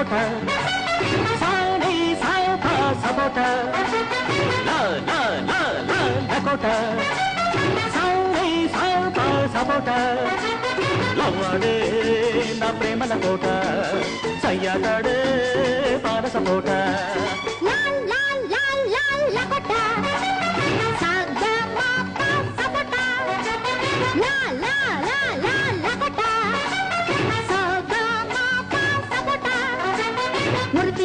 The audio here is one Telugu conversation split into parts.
లాల్ లకోట సాని సాప సపోట లాల్ లాల్ లాల్ లాల్ లకోట సాని సాప సపోట లవ్వాడే నా ప్రేమల కోట. సయ్యాటాడే పాల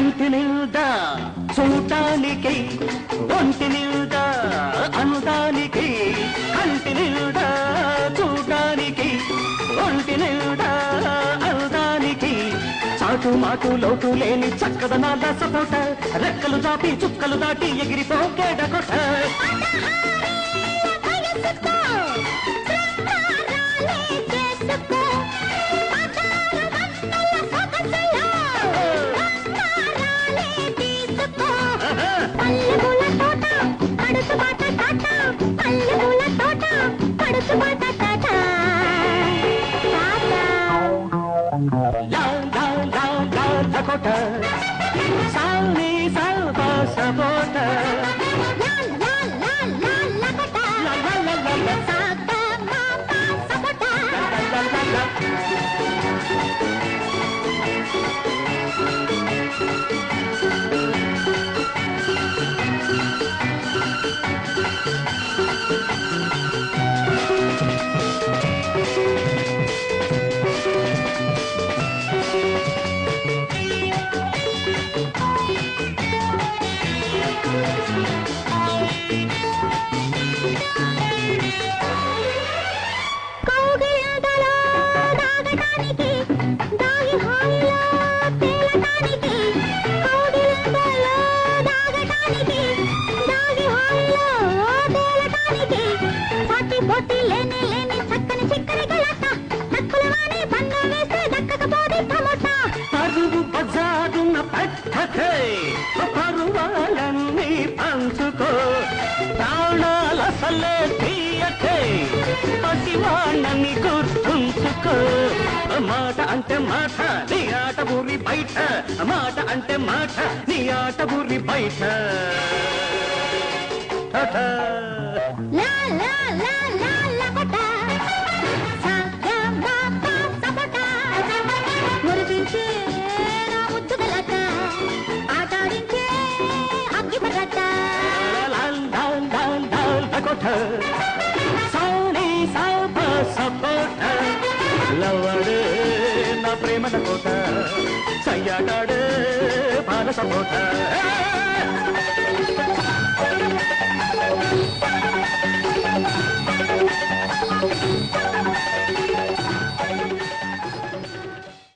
ముద్దుగలాట నిల్దా చూడటానికి ఒంటి నిల్దా అనుదానికి కంటి నిల్దా చూడటానికి ఒంటి నిల్దా అనుదానికి. చాటు మాటు లోటు లేని చక్కదనాల సపోట రెక్కలు దాటి చుక్కలు దాటి ఎగిరిపోకేడ పల్లెముల తోట పడుతు బాట టాట Thank you. సాటి పోటీ లేని చక్కని చిక్కని గలట. నక్కుల వాణి పండు వేస్తే దక్కకపోతే టమోటా. పరువు బజారున పట్టకే పరువాలన్నీ పంచుకో. ప్రాణాలసలే తీయకే పసివాళ్ళని గుర్తుంచుకో. మాట అంటే మాట నీ ఆట ఊరి బయట. మాట అంటే మాట నీ ఆట ఊరి బయట. ಸಾನಿ ಸಾಪ ಸಪೋಟ ಲವಡೆ ನಾ ಪ್ರೇಮನ ಕೋಟ ಸಯ್ಯಾಟಾಡೆ ಬಾಲ ಸಪೋಟ